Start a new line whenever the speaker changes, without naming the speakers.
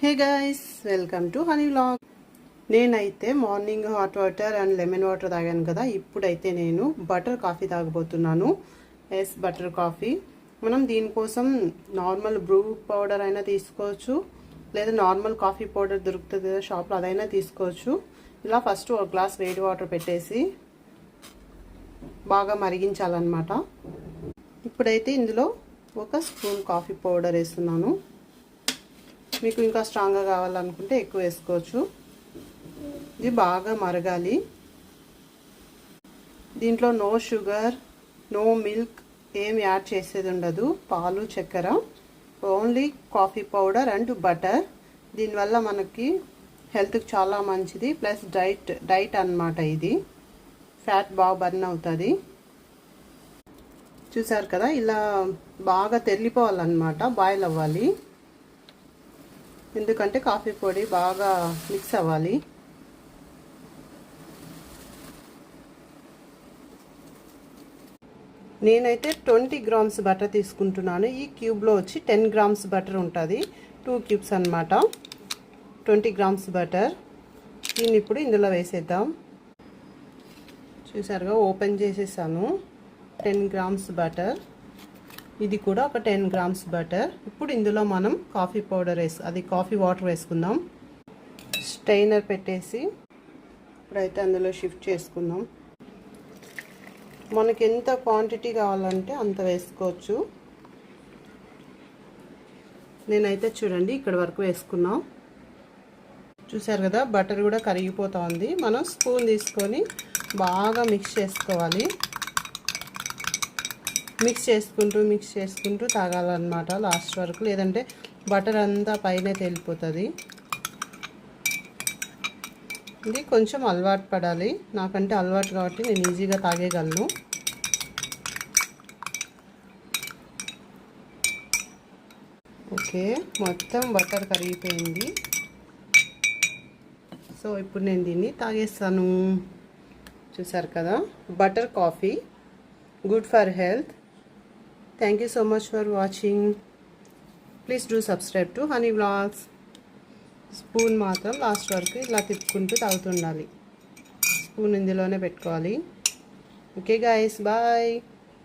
Hey guys welcome to Honey vlog నేనైతే morning hot water and lemon water తాగాను కదా. ఇప్పుడైతే నేను బటర్ కాఫీ తాగబోతున్నాను. ఎస్ బటర్ కాఫీ మనం దీనికోసం నార్మల్ బ్రూ పౌడర్ అయినా తీసుకోవచ్చు. లేదా నార్మల్ కాఫీ పౌడర్ దొరుకుతుంది కదా షాప్లో అదైనా తీసుకోవచ్చు. ఇలా ఫస్ట్ ఒక గ్లాస్ వేడి వాటర్ పెట్టేసి బాగా మరిగించాలన్నమాట. ఇప్పుడైతే ఇందులో ఒక స్పూన్ కాఫీ పౌడర్ వేస్తున్నాను. మీకు ఇంకా స్ట్రాంగ్గా కావాలనుకుంటే ఎక్కువ వేసుకోవచ్చు. ఇది బాగా మరగాలి. దీంట్లో నో షుగర్ నో మిల్క్ ఏం యాడ్ చేసేది ఉండదు. పాలు చక్కెర. Only coffee powder and butter దీనివల్ల మనకి హెల్త్కి చాలా మంచిది. ప్లస్ డైట్ డైట్ అనమాట ఇది. ఫ్యాట్ బాగా బర్న్ అవుతుంది. చూసారు కదా? ఇలా బాగా తెల్లిపోవాలన్నమాట బాయిల్ అవ్వాలి. ఎందుకంటే కాఫీ పొడి బాగా మిక్స్ అవ్వాలి. నేనైతే ట్వంటీ గ్రామ్స్ బటర్ తీసుకుంటున్నాను. ఈ క్యూబ్లో వచ్చి టెన్ గ్రామ్స్ బటర్ ఉంటుంది. టూ క్యూబ్స్ అనమాట ట్వంటీ గ్రామ్స్ బటర్. దీన్ని ఇప్పుడు ఇందులో వేసేద్దాం. చూసారుగా ఓపెన్ చేసేసాను. Ten grams butter. ఇది కూడా ఒక టెన్ గ్రామ్స్ బటర్. ఇప్పుడు ఇందులో మనం కాఫీ పౌడర్ వేసు అది కాఫీ వాటర్ వేసుకుందాం. స్టైనర్ పెట్టేసి ఇప్పుడైతే అందులో షిఫ్ట్ చేసుకుందాం. మనకి ఎంత క్వాంటిటీ కావాలంటే అంత వేసుకోవచ్చు. నేనైతే చూడండి ఇక్కడ వరకు వేసుకున్నాం. చూసారు కదా బటర్ కూడా కరిగిపోతుంది మనం స్పూన్ తీసుకొని బాగా మిక్స్ చేసుకోవాలి. మిక్స్ చేసుకుంటూ మిక్స్ చేసుకుంటూ తాగాలన్నమాట లాస్ట్ వరకు. లేదంటే బటర్ అంతా పైన తేలిపోతుంది. ఇది కొంచెం అలవాటు పడాలి. నాకంటే అలవాటు కాబట్టి నేను ఈజీగా తాగేయగలను. ఓకే మొత్తం బటర్ కరిగిపోయింది. సో ఇప్పుడు నేను దీన్ని తాగేస్తాను. చూసారు కదా? Butter coffee. Good for health. Thank you so much for watching please do subscribe to Honey vlogs spoon మాత్రం లాస్ట్ వరకు ఇలా తిప్పుకుంటూ తాగుతుండాలి స్పూన్ ఇందులోనే పెట్టుకోవాలి. Okay guys bye